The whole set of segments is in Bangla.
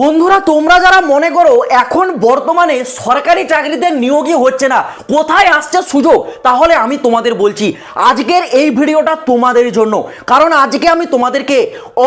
বন্ধুরা, তোমরা যারা মনে করো এখন বর্তমানে সরকারি চাকরিতে নিয়োগই হচ্ছে না, কোথায় আসছে সুযোগ? তাহলে আমি তোমাদের বলছি, আজকের এই ভিডিওটা তোমাদের জন্য। কারণ আজকে আমি তোমাদেরকে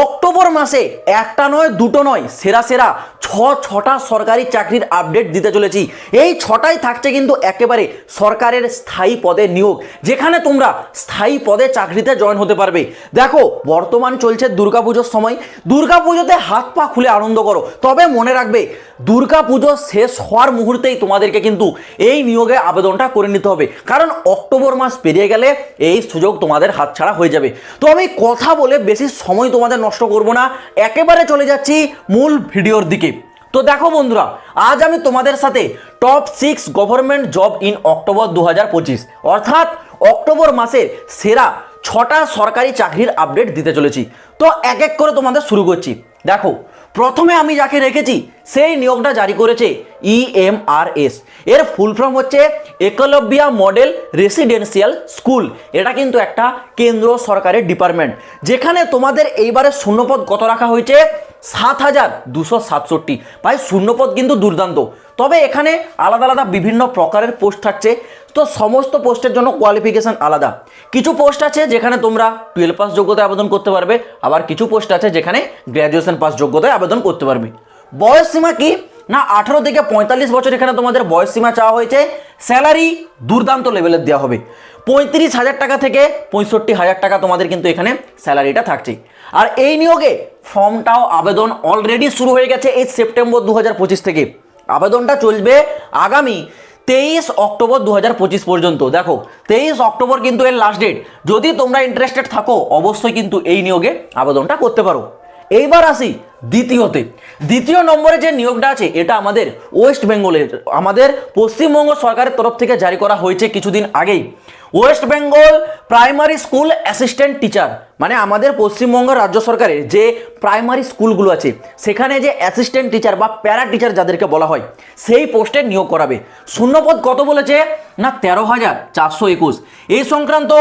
অক্টোবর মাসে একটা নয়, দুটো নয়, সেরা সেরা ছ, ছটা সরকারি চাকরির আপডেট দিতে চলেছি। এই ছটাই থাকছে কিন্তু একেবারে সরকারের স্থায়ী পদে নিয়োগ, যেখানে তোমরা স্থায়ী পদে চাকরিতে জয়েন হতে পারবে। দেখো, বর্তমান চলছে দুর্গাপুজোর সময়। দুর্গাপুজোতে হাত পা খুলে আনন্দ করো। তবে মনে রাখবে দুর্গাপুজো শেষ হওয়ার মুহূর্তেই তোমাদেরকে কিন্তু এই নিয়োগে আবেদনটা করে নিতে হবে। কারণ অক্টোবর মাস পেরিয়ে গেলে এই সুযোগ তোমাদের হাতছাড়া হয়ে যাবে। তো আমি কথা বলে বেশি সময় তোমাদের নষ্ট করব না, একেবারে চলে যাচ্ছি মূল ভিডিওর দিকে। তো দেখো বন্ধুরা, আজ আমি তোমাদের সাথে top six government job in October দু হাজার পঁচিশ, অর্থাৎ অক্টোবর মাসের সেরা ছটা সরকারি চাকরির আপডেট দিতে চলেছি। তো এক এক করে তোমাদের শুরু করছি। দেখো প্রথমে আমি যাকে রেখেছি, সেই নিয়োগটা জারি করেছে E ইএমআরএস এর ফুল ফর্ম হচ্ছে একলব্যা মডেল রেসিডেন্সিয়াল স্কুল এটা কিন্তু একটা কেন্দ্র সরকারের ডিপার্টমেন্ট যেখানে তোমাদের এইবারে শূন্যপদ কত রাখা হয়েছে? সাত হাজার দুশো সাতষট্টি। ভাই, শূন্যপদ কিন্তু দুর্দান্ত। তবে এখানে আলাদা আলাদা বিভিন্ন প্রকারের পোস্ট থাকছে। তো সমস্ত পোস্টের জন্য কোয়ালিফিকেশান আলাদা। কিছু পোস্ট আছে যেখানে তোমরা টুয়েলভ পাস যোগ্যতায় আবেদন করতে পারবে। আবার কিছু পোস্ট আছে যেখানে গ্র্যাজুয়েশন পাস যোগ্যতায় আবেদন করতে পারবে। বয়স সীমা কি? না, আঠারো থেকে পঁয়তাল্লিশ বছর এখানে তোমাদের বয়স সীমা চাওয়া হয়েছে। স্যালারি দুর্দান্ত লেভেলের দেওয়া হবে। পঁয়ত্রিশ হাজার টাকা থেকে পঁয়ষট্টি হাজার টাকা তোমাদের কিন্তু এখানে স্যালারিটা থাকছে। আর এই নিয়োগে ফর্মটাও আবেদন অলরেডি শুরু হয়ে গেছে এই সেপ্টেম্বর দু হাজার পঁচিশ থেকে। আবেদনটা চলবে আগামী তেইশ অক্টোবর দু হাজার পঁচিশ পর্যন্ত। দেখো, তেইশ অক্টোবর কিন্তু এর লাস্ট ডেট যদি তোমরা ইন্টারেস্টেড থাকো, অবশ্যই কিন্তু এই নিয়োগে আবেদনটা করতে পারো। এইবার আসি দ্বিতীয়তে। দ্বিতীয় নম্বরে যে নিয়োগটা আছে, এটা আমাদের ওয়েস্ট বেঙ্গলের আমাদের পশ্চিমবঙ্গ সরকারের তরফ থেকে জারি করা হয়েছে কিছুদিন আগেই। West Bengal primary school assistant teacher মানে আমাদের পশ্চিমবঙ্গ রাজ্য সরকারের যে প্রাইমারি স্কুলগুলো আছে, সেখানে যে অ্যাসিস্ট্যান্ট টিচার বা প্যারা টিচার যাদেরকে বলা হয়, সেই পোস্টে নিয়োগ করাবে। শূন্যপদ কত বলেছে? না, তেরো হাজার চারশো একুশ। এই সংক্রান্ত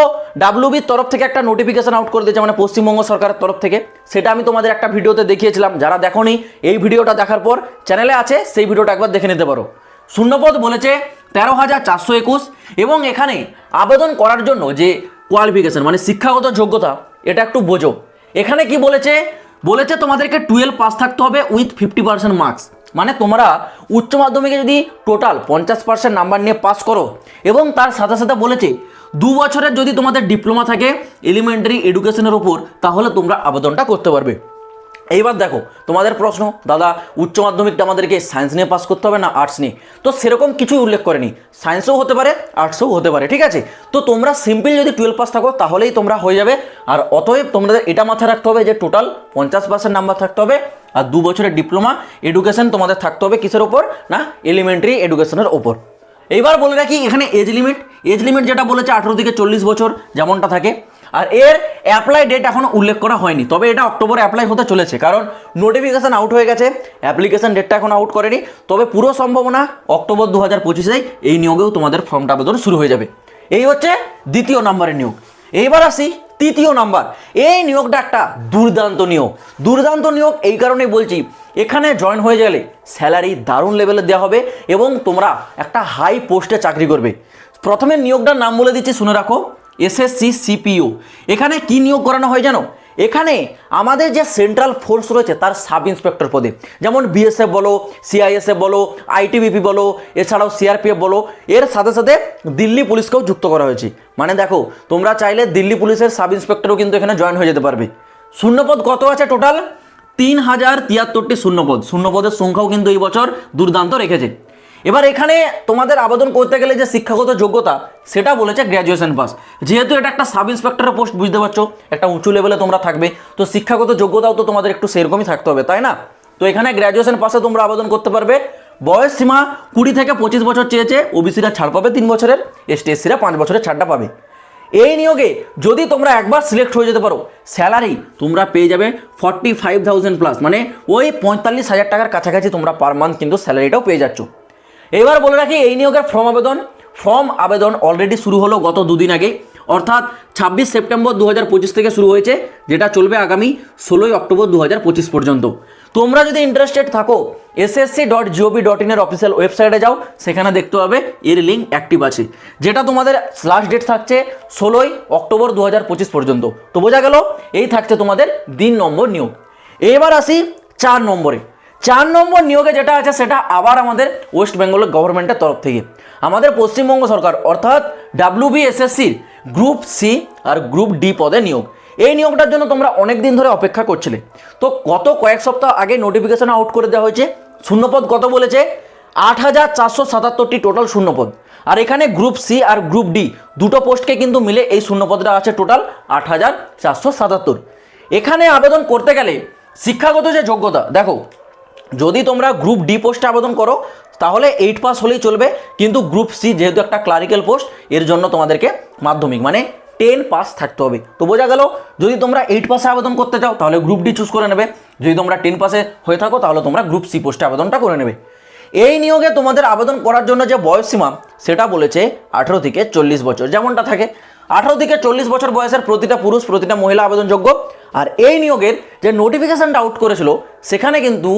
ডাব্লিউবির তরফ থেকে একটা নোটিফিকেশন আউট করে দিয়েছে মানে পশ্চিমবঙ্গ সরকারের তরফ থেকে। সেটা আমি তোমাদের একটা ভিডিওতে দেখিয়েছিলাম, যারা দেখোনি, এই ভিডিওটা দেখার পর চ্যানেলে আছে, সেই ভিডিওটা একবার দেখে নিতে পারো। শূন্যপদ বলেছে তেরো হাজার চারশো একুশ এবং এখানে আবেদন করার জন্য যে কোয়ালিফিকেশন মানে শিক্ষাগত যোগ্যতা, এটা একটু বোঝো। এখানে কি বলেছে? বলেছে তোমাদেরকে টুয়েলভ পাস থাকতে হবে উইথ ফিফটি পার্সেন্ট মার্কস মানে তোমরা উচ্চ মাধ্যমিকে যদি টোটাল পঞ্চাশ পার্সেন্ট নাম্বার নিয়ে পাস করো এবং তার সাথে সাথে বলেছে দু বছরের যদি তোমাদের ডিপ্লোমা থাকে এলিমেন্টারি এডুকেশনের উপর, তাহলে তোমরা আবেদনটা করতে পারবে। এইবার দেখো, তোমাদের প্রশ্ন, দাদা, উচ্চ মাধ্যমিকটা আমাদেরকে সায়েন্স নিয়ে পাস করতে হবে না আর্টস নিয়ে? তো সেরকম কিছুই উল্লেখ করেনি। সায়েন্সও হতে পারে আর্টসও হতে পারে, ঠিক আছে? তো তোমরা সিম্পল যদি টুয়েলভ পাস থাকো, তাহলেই তোমরা হয়ে যাবে। আর অতএব তোমাদের এটা মাথায় রাখতে হবে যে টোটাল পঞ্চাশ পার্সেন্ট নাম্বার থাকতে হবে, আর দু বছরের ডিপ্লোমা এডুকেশন তোমাদের থাকতে হবে কিসের ওপর? না এলিমেন্টারি এডুকেশনের ওপর। এইবার বলে রাখি, এখানে এজ লিমিট এজ লিমিট যেটা বলেছে আঠেরো থেকে চল্লিশ বছর, যেমনটা থাকে। আর এর অ্যাপ্লাই ডেট এখনও উল্লেখ করা হয়নি, তবে এটা অক্টোবরে অ্যাপ্লাই হতে চলেছে, কারণ নোটিফিকেশান আউট হয়ে গেছে অ্যাপ্লিকেশন ডেটটা এখন আউট করেনি, তবে পুরো সম্ভাবনা অক্টোবর দু হাজার পঁচিশেই এই নিয়োগেও তোমাদের ফর্মটা আবেদন শুরু হয়ে যাবে। এই হচ্ছে দ্বিতীয় নম্বরের নিয়োগ। এইবার আসি তৃতীয় নাম্বার এই নিয়োগটা একটা দুর্দান্ত নিয়োগ। দুর্দান্ত নিয়োগ এই কারণেই বলছি, এখানে জয়েন হয়ে গেলে স্যালারি দারুণ লেভেলে দেওয়া হবে এবং তোমরা একটা হাই পোস্টে চাকরি করবে। প্রথমে নিয়োগটার নাম বলে দিচ্ছি, শুনে রাখো। SSC, CPU. এখানে কি নিয়োগ করানো হয় জানো? এখানে আমাদের যে সেন্ট্রাল ফোর্স রয়েছে, তার সাব ইন্সপেক্টর পদে। যেমন বিএসএফ বলো সিআইএসএফ বলো আইটিবিপি বলো, এছাড়াও সিআরপিএফ বলো, এর সাথে সাথে দিল্লি পুলিশকেও যুক্ত করা হয়েছে। মানে দেখো, তোমরা চাইলে দিল্লি পুলিশের সাব ইন্সপেক্টরও কিন্তু এখানে জয়েন হয়ে যেতে পারবে। শূন্যপদ কত আছে টোটাল তিন হাজার তিয়াত্তরটি শূন্যপদ। শূন্যপদের সংখ্যাও কিন্তু এই বছর দুর্দান্ত রেখেছে। এবার এখানে তোমাদের আবেদন করতে গেলে যে শিক্ষাগত যোগ্যতা, সেটা বলেছে গ্র্যাজুয়েশন পাস যেহেতু এটা একটা সাব ইন্সপেক্টরের পোস্ট বুঝতে পারছ? একটা উঁচু লেভেলে তোমরা থাকবে। তো শিক্ষাগত যোগ্যতাও তো তোমাদের একটু সেরকমই থাকতে হবে, তাই না? তো এখানে গ্র্যাজুয়েশন পাসে তোমরা আবেদন করতে পারবে। বয়স সীমা কুড়ি থেকে পঁচিশ বছর চেয়েছে ওবিসিরা ছাড় পাবে তিন বছরের এসটি এসসিরা পাঁচ বছরের ছাড়টা পাবে। এই নিয়োগে যদি তোমরা একবার সিলেক্ট হয়ে যেতে পারো স্যালারি তোমরা পেয়ে যাবে ফর্টি ফাইভ থাউজেন্ড প্লাস মানে ওই পঁয়তাল্লিশ হাজার টাকার কাছাকাছি তোমরা পার মান্থ কিন্তু স্যালারিটাও পেয়ে যাচ্ছ। এবার বলে রাখি, এই নিয়োগের ফর্ম আবেদন ফর্ম আবেদন অলরেডি শুরু হলো গত দুদিন আগে। অর্থাৎ ছাব্বিশ সেপ্টেম্বর দু হাজার পঁচিশ থেকে শুরু হয়েছে, যেটা চলবে আগামী ষোলোই অক্টোবর দু হাজার পঁচিশ পর্যন্ত। তোমরা যদি ইন্টারেস্টেড থাকো, এসএসসি ডট জিওভি ডট ইনের অফিসিয়াল ওয়েবসাইটে যাও, সেখানে দেখতে পাবে, এর লিঙ্ক অ্যাক্টিভ আছে। যেটা তোমাদের লাস্ট ডেট থাকছে ষোলোই অক্টোবর দু হাজার পঁচিশ পর্যন্ত। তো বোঝা গেল, এই থাকছে তোমাদের দিন নম্বর নিয়োগ। এবার আসি চার নম্বরে। চার নম্বর নিয়োগে যেটা আছে সেটা আবার আমাদের ওয়েস্ট বেঙ্গল গভর্নমেন্টের তরফ থেকে। আমাদের পশ্চিমবঙ্গ সরকার, অর্থাৎ ডাব্লিউবিএসএসসির গ্রুপ সি আর গ্রুপ ডি পদে নিয়োগ। এই নিয়োগটার জন্য তোমরা অনেক দিন ধরে অপেক্ষা করছিলে। তো গত কয়েক সপ্তাহ আগে নোটিফিকেশন আউট করে দেওয়া হয়েছে, শূন্যপদ কত বলেছে? আট হাজার চারশো সাতাত্তরটি টোটাল শূন্যপদ। আর এখানে গ্রুপ সি আর গ্রুপ ডি দুটো পোস্টকে কিন্তু মিলে এই শূন্যপদটা আছে টোটাল আট হাজার চারশো সাতাত্তর। এখানে আবেদন করতে গেলে শিক্ষাগত যে যোগ্যতা, দেখো যদি তোমরা গ্রুপ ডি পোস্টে আবেদন করো, তাহলে এইট পাস হলেই চলবে। কিন্তু গ্রুপ সি যেহেতু একটা ক্লারিক্যাল পোস্ট এর জন্য তোমাদেরকে মাধ্যমিক মানে টেন পাস থাকতে হবে। তো বোঝা গেল, যদি তোমরা এইট পাসে আবেদন করতে চাও, তাহলে গ্রুপ ডি চুজ করে নেবে। যদি তোমরা টেন পাসে হয়ে থাকো, তাহলে তোমরা গ্রুপ সি পোস্টে আবেদনটা করে নেবে। এই নিয়োগে তোমাদের আবেদন করার জন্য যে বয়স সীমা, সেটা বলেছে আঠেরো থেকে চল্লিশ বছর, যেমনটা থাকে। আঠারো থেকে চল্লিশ বছর বয়সের প্রতিটা পুরুষ, প্রতিটা মহিলা আবেদনযোগ্য। আর এই নিয়োগের যে নোটিফিকেশনটা আউট করেছিল সেখানে কিন্তু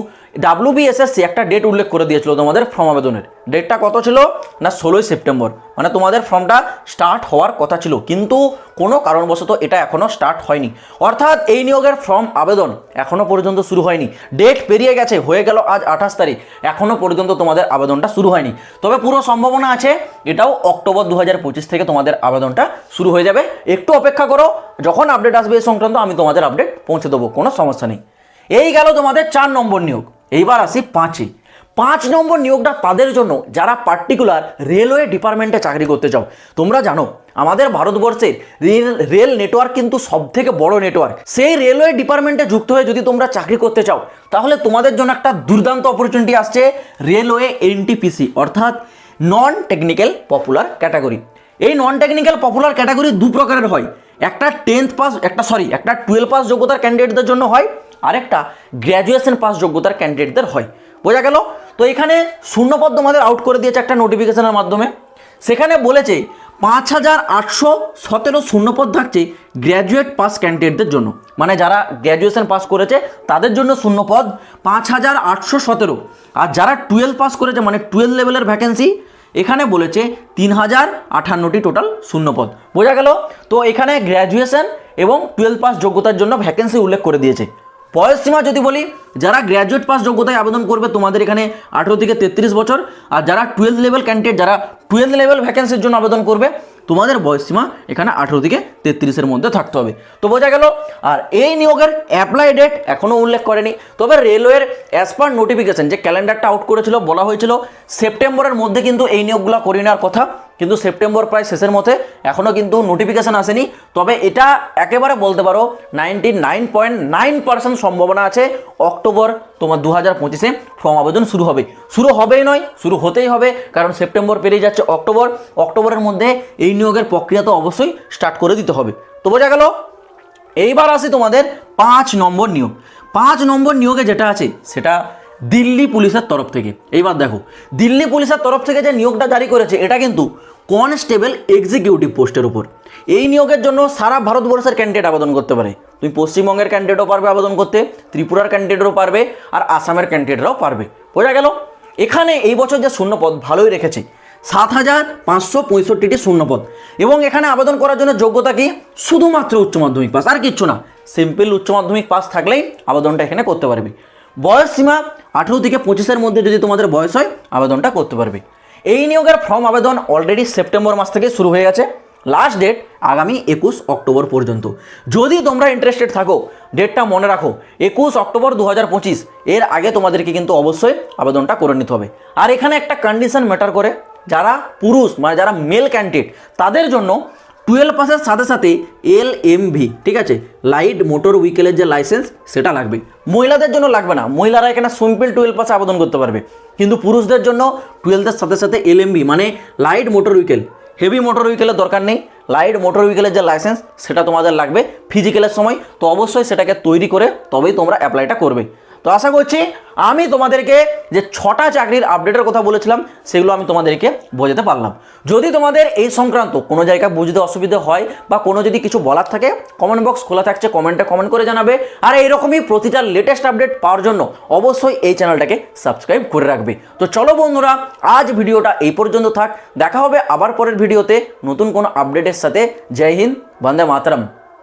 ডাব্লিউবিএসএসসি একটা ডেট উল্লেখ করে দিয়েছিল তোমাদের ফর্ম আবেদনের। ডেটটা কত ছিল? না, ষোলোই সেপ্টেম্বর। মানে তোমাদের ফর্মটা স্টার্ট হওয়ার কথা ছিল, কিন্তু কোনো কারণবশত এটা এখনও স্টার্ট হয়নি। অর্থাৎ এই নিয়োগের ফর্ম আবেদন এখনও পর্যন্ত শুরু হয়নি। ডেট পেরিয়ে গেছে, হয়ে গেল আজ আঠাশ তারিখ। এখনও পর্যন্ত তোমাদের আবেদনটা শুরু হয়নি। তবে পুরো সম্ভাবনা আছে, এটাও অক্টোবর দু হাজার পঁচিশ থেকে তোমাদের আবেদনটা শুরু হয়ে যাবে। একটু অপেক্ষা করো, যখন আপডেট আসবে এই সংক্রান্ত আমি তোমাদের আপডেট পৌঁছে দেবো, কোনো সমস্যা নেই। এই গেল তোমাদের চার নম্বর নিয়োগ। এইবার আসি পাঁচে। পাঁচ নম্বর নিয়োগটা তাদের জন্য, যারা পার্টিকুলার রেলওয়ে ডিপার্টমেন্টে চাকরি করতে চাও। তোমরা জানো, আমাদের ভারতবর্ষের রেল রেল নেটওয়ার্ক কিন্তু সব থেকে বড় নেটওয়ার্ক সেই রেলওয়ে ডিপার্টমেন্টে যুক্ত হয়ে যদি তোমরা চাকরি করতে চাও, তাহলে তোমাদের জন্য একটা দুর্দান্ত অপরচুনিটি আসছে রেলওয়ে এনটিপিসি অর্থাৎ নন টেকনিক্যাল পপুলার ক্যাটাগরি এই নন টেকনিক্যাল পপুলার ক্যাটাগরি দু প্রকারের হয়। একটা টেন্থ পাস একটা সরি একটা টুয়েলভ পাস যোগ্যতার ক্যান্ডিডেটদের জন্য হয় আরেকটা গ্র্যাজুয়েশন পাস যোগ্যতার ক্যান্ডিডেটদের হয়। বোঝা গেল? তো এখানে শূন্যপদ তোমাদের আউট করে দিয়েছে একটা নোটিফিকেশনের মাধ্যমে। সেখানে বলেছে পাঁচ হাজার আটশো সতেরো শূন্যপদ থাকছে গ্র্যাজুয়েট পাস ক্যান্ডিডেটদের জন্য। মানে যারা গ্র্যাজুয়েশন পাস করেছে, তাদের জন্য শূন্যপদ পাঁচ হাজার আটশো সতেরো। আর যারা টুয়েলভ পাস করেছে মানে টুয়েলভ লেভেলের ভ্যাকেন্সি এখানে বলেছে তিন হাজার আটান্নটি টোটাল শূন্যপদ। বোঝা গেল? তো এখানে গ্র্যাজুয়েশন এবং টুয়েলভ পাস যোগ্যতার জন্য ভ্যাকেন্সি উল্লেখ করে দিয়েছে। বয়স সীমা যদি বলি, যারা গ্র্যাজুয়েট পাস যোগ্যতায় আবেদন করবে তোমাদের এখানে আঠেরো থেকে তেত্রিশ বছর, আর যারা টুয়েলভ লেভেল ক্যান্ডিডেট যারা টুয়েলভ লেভেল ভ্যাকেন্সির জন্য আবেদন করবে, তোমাদের বয়স সীমা এখানে আঠেরো থেকে তেত্রিশের মধ্যে থাকতে হবে। তো বোঝা গেল, আর এই নিয়োগের অ্যাপ্লাই ডেট এখনও উল্লেখ করেনি। তবে রেলওয়ের অ্যাজ পার নোটিফিকেশন যে ক্যালেন্ডারটা আউট করেছিল, বলা হয়েছিল, সেপ্টেম্বরের মধ্যে কিন্তু এই নিয়োগগুলো করে নেওয়ার কথা। কিন্তু সেপ্টেম্বর প্রায় শেষের মধ্যে এখনও কিন্তু নোটিফিকেশান আসেনি। তবে এটা একেবারে বলতে পারো ninety nine point nine percent সম্ভাবনা আছে অক্টোবর তোমার দু হাজার পঁচিশে ফর্ম আবেদন শুরু হবে। শুরু হবেই নয়, শুরু হতেই হবে, কারণ সেপ্টেম্বর পেরিয়ে যাচ্ছে অক্টোবর অক্টোবরের মধ্যে এই নিয়োগের প্রক্রিয়া তো অবশ্যই স্টার্ট করে দিতে হবে। তো বোঝা গেল, এইবার আসি তোমাদের পাঁচ নম্বর নিয়োগ। পাঁচ নম্বর নিয়োগে যেটা আছে, সেটা দিল্লি পুলিশের তরফ থেকে। এইবার দেখো, দিল্লি পুলিশের তরফ থেকে যে নিয়োগটা জারি করেছে, এটা কিন্তু কনস্টেবল এক্সিকিউটিভ পোস্টের উপর। এই নিয়োগের জন্য সারা ভারতবর্ষের ক্যান্ডিডেট আবেদন করতে পারে। তুমি পশ্চিমবঙ্গের ক্যান্ডিডেটও পারবে আবেদন করতে, ত্রিপুরার ক্যান্ডিডেটও পারবে, আর আসামের ক্যান্ডিডেটরাও পারবে। বোঝা গেল? এখানে এই বছর যে শূন্যপদ ভালোই রেখেছে। সাত হাজার পাঁচশো পঁয়ষট্টিটি শূন্যপদ। এবং এখানে আবেদন করার জন্য যোগ্যতা কি? শুধুমাত্র উচ্চ মাধ্যমিক পাস আর কিচ্ছু না। সিম্পল উচ্চ মাধ্যমিক পাস থাকলেই আবেদনটা এখানে করতে পারবে। বয়স সীমা আঠেরো থেকে পঁচিশের মধ্যে যদি তোমাদের বয়স হয়, আবেদনটা করতে পারবে। এই নিয়োগের ফর্ম আবেদন অলরেডি সেপ্টেম্বর মাস থেকে শুরু হয়ে গেছে। লাস্ট ডেট আগামী একুশ অক্টোবর পর্যন্ত। যদি তোমরা ইন্টারেস্টেড থাকো ডেটটা মনে রাখো, একুশ অক্টোবর দু হাজার পঁচিশ, এর আগে তোমাদেরকে কিন্তু অবশ্যই আবেদনটা করে নিতে হবে। আর এখানে একটা কন্ডিশন ম্যাটার করে, যারা পুরুষ মানে যারা মেল ক্যান্ডিডেট তাদের জন্য টুয়েলভ পাসের সাথে সাথে এল এম ভি, ঠিক আছে? লাইট মোটর উইকেলের যে লাইসেন্স, সেটা লাগবে। মহিলাদের জন্য লাগবে না। মহিলারা এখানে সিম্পল টুয়েলভ পাসে আবেদন করতে পারবে। কিন্তু পুরুষদের জন্য টুয়েলভের সাথে সাথে এল এম ভি মানে light motor vehicle heavy motor উইকেলের দরকার নেই। লাইট মোটর উইকেলের যে লাইসেন্স, সেটা তোমাদের লাগবে। ফিজিক্যালের সময়, তো অবশ্যই সেটাকে তৈরি করে তবেই তোমরা অ্যাপ্লাইটা করবে। তো আশা করছি আমি তোমাদেরকে যে ছটা চাকরির আপডেটের কথা বলেছিলাম, সেগুলো আমি তোমাদেরকে বোঝাতে পারলাম। যদি তোমাদের এই সংক্রান্ত কোনো জায়গায় বুঝতে অসুবিধা হয় বা কোনো যদি কিছু বলার থাকে কমেন্ট বক্স খোলা থাকছে কমেন্টে কমেন্ট করে জানাবে। আর এইরকমই প্রতিটা লেটেস্ট আপডেট পাওয়ার জন্য অবশ্যই এই চ্যানেলটাকে সাবস্ক্রাইব করে রাখবে। তো চলো বন্ধুরা, আজ ভিডিওটা এই পর্যন্ত থাক। দেখা হবে আবার পরের ভিডিওতে নতুন কোনো আপডেটের সাথে। জয় হিন্দ, বন্দে মাতরম।